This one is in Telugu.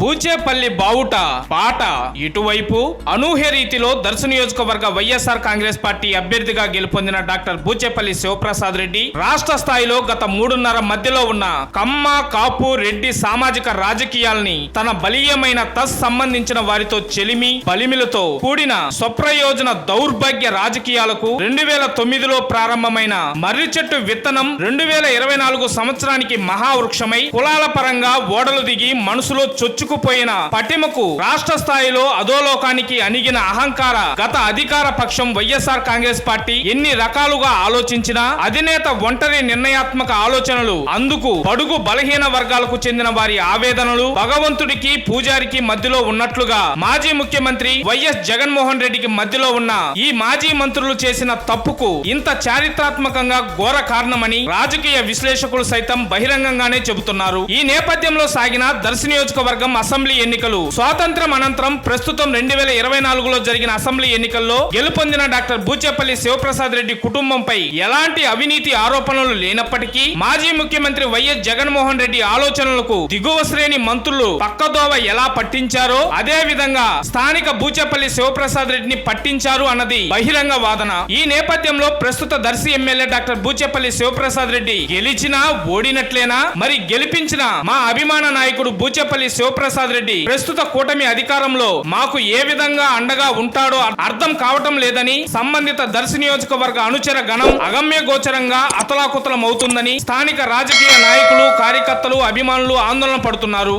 పూచేపల్లి బావుట పాట ఇటువైపు అనూహ్య రీతిలో దర్శ నియోజకవర్గ వైఎస్ఆర్ కాంగ్రెస్ పార్టీ అభ్యర్థిగా గెలుపొందిన డాక్టర్ బూచేపల్లి శివప్రసాద్ రెడ్డి రాష్ట్ర స్థాయిలో గత మూడున్నర మధ్యలో ఉన్న కమ్మ కాపు రెడ్డి సామాజిక రాజకీయాల్ని తన బలీయమైన తస్ సంబంధించిన వారితో చెలిమి బలిమిలతో కూడిన స్వప్రయోజన దౌర్భాగ్య రాజకీయాలకు రెండు వేల తొమ్మిదిలో ప్రారంభమైన మర్రి చెట్టు విత్తనం రెండు వేల ఇరవై నాలుగు సంవత్సరానికి మహావృక్షమై కులాల పరంగా ఓడలు దిగి మనసులో చొచ్చు పుచ్చుకుపోయిన పటిమకు రాష్ట్ర స్థాయిలో అధోలోకానికి అణిగిన అహంకార గత అధికార పక్షం వైఎస్ఆర్ కాంగ్రెస్ పార్టీ ఎన్ని రకాలుగా ఆలోచించినా అధినేత ఒంటరి నిర్ణయాత్మక ఆలోచనలు అందుకు బడుగు బలహీన వర్గాలకు చెందిన వారి ఆవేదనలు భగవంతుడికి పూజారికి మధ్యలో ఉన్నట్లుగా మాజీ ముఖ్యమంత్రి వైఎస్ జగన్మోహన్ రెడ్డికి మధ్యలో ఉన్న ఈ మాజీ మంత్రులు చేసిన తప్పుకు ఇంత చారిత్రాత్మకంగా ఘోర కారణమని రాజకీయ విశ్లేషకులు సైతం బహిరంగంగానే చెబుతున్నారు. ఈ నేపథ్యంలో సాగిన దర్శి నియోజకవర్గం అసెంబ్లీ ఎన్నికలు. స్వాతంత్రం అనంతరం ప్రస్తుతం రెండు వేల ఇరవై నాలుగులో జరిగిన అసెంబ్లీ ఎన్నికల్లో గెలుపొందిన డాక్టర్ బూచేపల్లి శివప్రసాద్ రెడ్డి కుటుంబంపై ఎలాంటి అవినీతి ఆరోపణలు లేనప్పటికీ మాజీ ముఖ్యమంత్రి వైఎస్ జగన్మోహన్ రెడ్డి ఆలోచనలకు దిగువ శ్రేణి మంత్రులు పక్కదోవ ఎలా పట్టించారో అదే విధంగా స్థానిక బూచేపల్లి శివప్రసాద్ రెడ్డిని పట్టించారు అన్నది బహిరంగ వాదన. ఈ నేపథ్యంలో ప్రస్తుత దర్శి ఎమ్మెల్యే డాక్టర్ బూచేపల్లి శివప్రసాద్ రెడ్డి గెలిచినా ఓడినట్లేనా మరి గెలిపించిన మా అభిమాన నాయకుడు బూచేపల్లి శివప్రసాద్ రెడ్డి. ప్రస్తుత కూటమి అధికారంలో మాకు ఏ విధంగా అండగా ఉంటాడో అర్థం కావటం లేదని సంబంధిత దర్శి నియోజకవర్గ అనుచర గణం అగమ్య గోచరంగా అతలాకుతలం అవుతుందని స్థానిక రాజకీయ నాయకులు కార్యకర్తలు అభిమానులు ఆందోళన పడుతున్నారు.